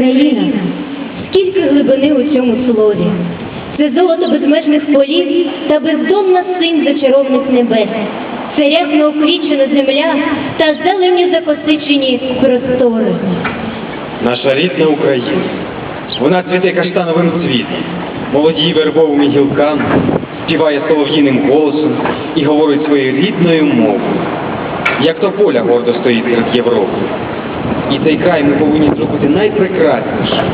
Україна, скільки глибини у цьому слові. Це золото безмежних полів та бездомна синь зачарованих небес. Це рясно окрічена земля та зелені закосичені простори. Наша рідна Україна. Вона цвіте каштановим цвітом, молодіє вербовими гілками, співає солов'їним голосом і говорить своєю рідною мовою. Як то поля гордо стоїть перед Європою. І цей край ми повинні зробити найпрекраснішим.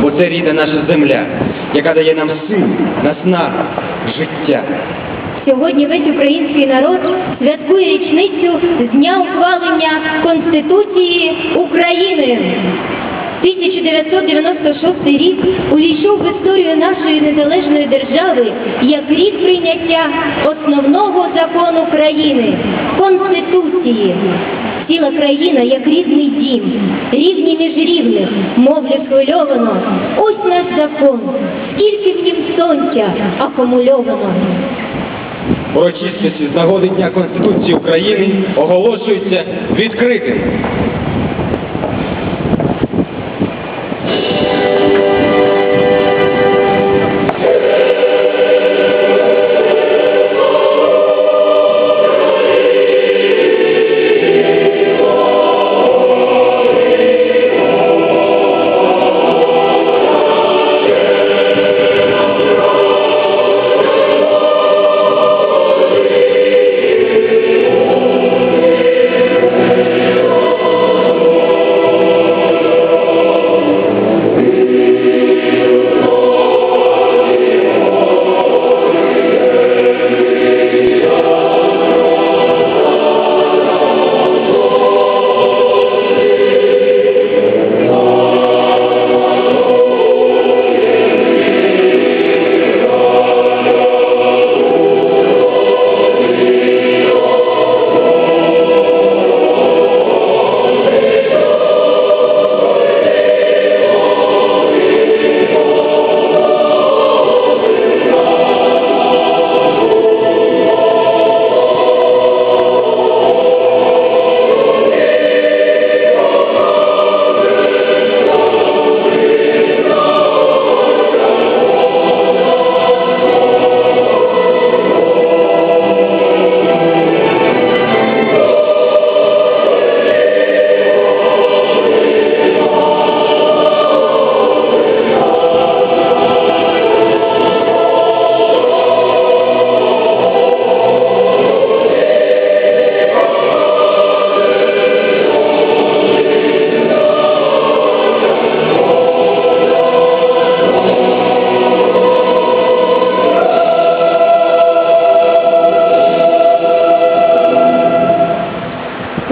Бо це рідна наша земля, яка дає нам силу, наснагу, життя. Сьогодні весь український народ святкує річницю з дня ухвалення Конституції України. 1996 рік увійшов в історію нашої незалежної держави як рік прийняття основного закону країни Конституції. Ціла країна як рідний дім, рівні між рівних, мовлі схвильовано. Ось наш закон, скільки в нім сонця акумульовано. Урочистості з нагоди Дня Конституції України оголошується відкритим.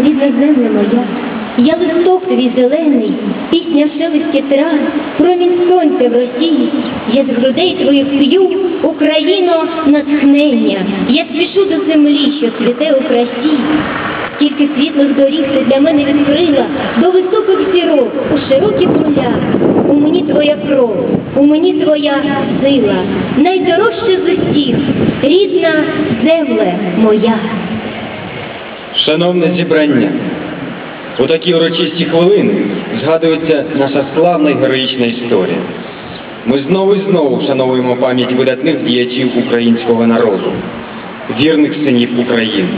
Рідна земля моя, я листок твій зелений, пісня шелесті трав, промінь сонця в росії, я з грудей твоїх п'ю, Україно, натхнення, я спішу до землі, що цвіте у красі. Скільки світлих доріг ти для мене відкрила, до високих зірок, у широкі поля. У мені твоя кров, у мені твоя сила, найдорожче з усіх, рідна земле моя. Шановне зібрання, у такі урочисті хвилини згадується наша славна і героїчна історія. Ми знову і знову вшановуємо пам'ять видатних діячів українського народу, вірних синів України.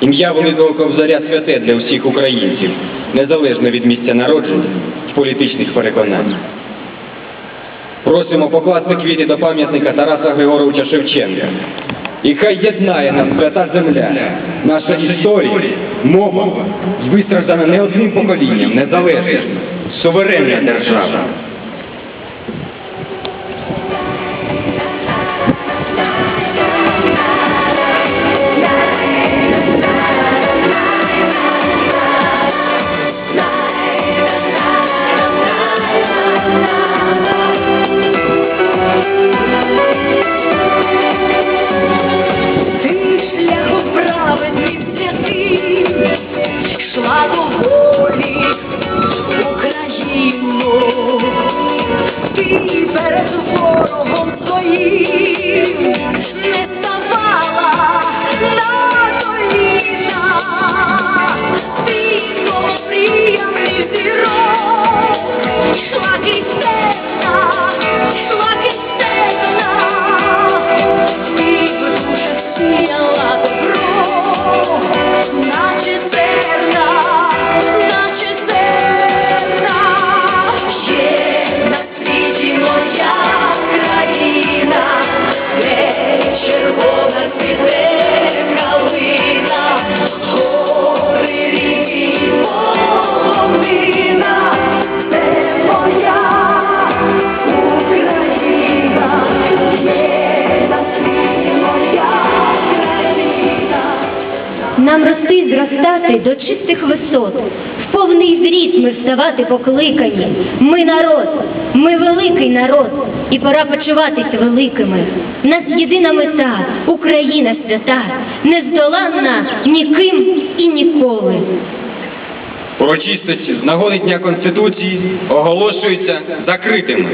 Ім'я Великого Ковзаря святе для всіх українців, незалежно від місця народження і політичних переконань. Просимо покласти квіти до пам'ятника Тараса Григоровича Шевченка. І хай єднає нас свята земля, наша історія, мова, вистраждана не одним поколінням, незалежна, суверенна держава. see Нам рости, зростати до чистих висот, в повний зріст ми вставати покликані. Ми народ, ми великий народ, і пора почуватись великими. Нас єдина мета, Україна свята, нездоланна ніким і ніколи. Урочистості з нагоди Дня Конституції оголошуються закритими.